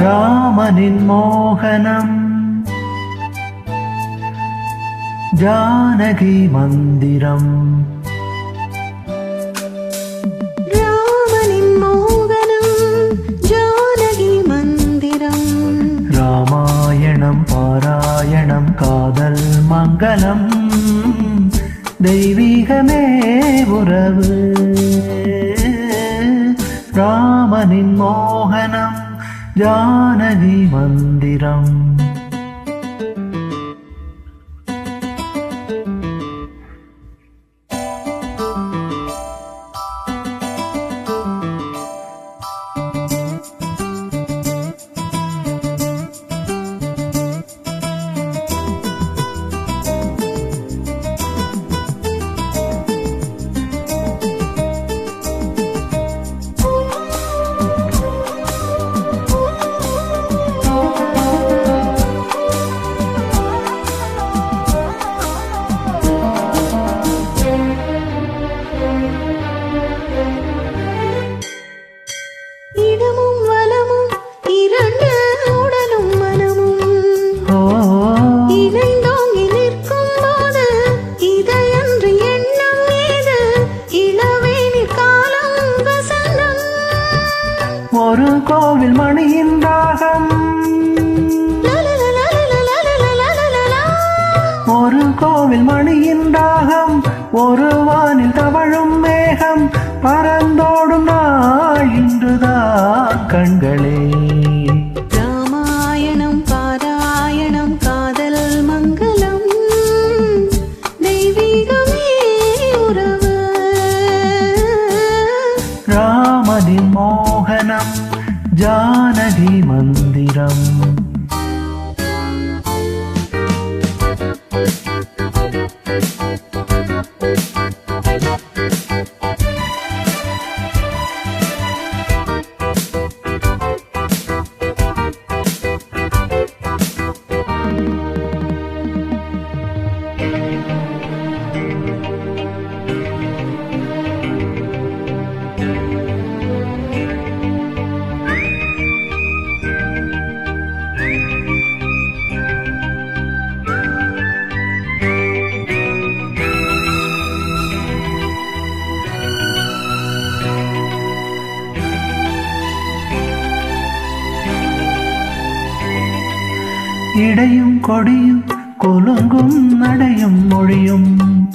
ராமனின் மோகனம். ஜானகி மந்திரம். ராமனின் மோகனம் ஜானகி மந்திரம். ராமாயணம் பாராயணம் காதல் மங்களம். தெய்வீகமே உறவு. ராமனின் மோகனம். ஜானகி மந்திரம் வாழ்வில் மணியின் ராகம் ஒரு கோவில் மணியின் ராகம் ஒரு வானில் தவழும் மேகம் பறந்தோடும் நாள் இன்றுதான் கண்களே. ஸ்ரீமந்திரம் ഇടയും இடையும் கொடியும் கொலுங்கும் நடையும் மொழியும்.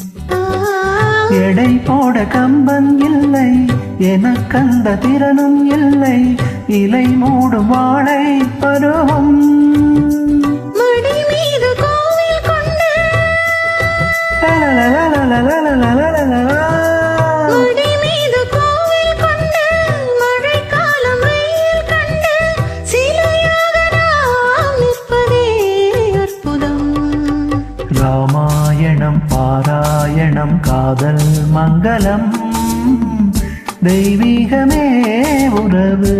எடை போட கம்பன் இல்லை எனக்கந்த திறனும் இல்லை இலை மூடும் வாழை பருவம். കാതൽ മംഗലം ദൈവികമേ ഉറവ്.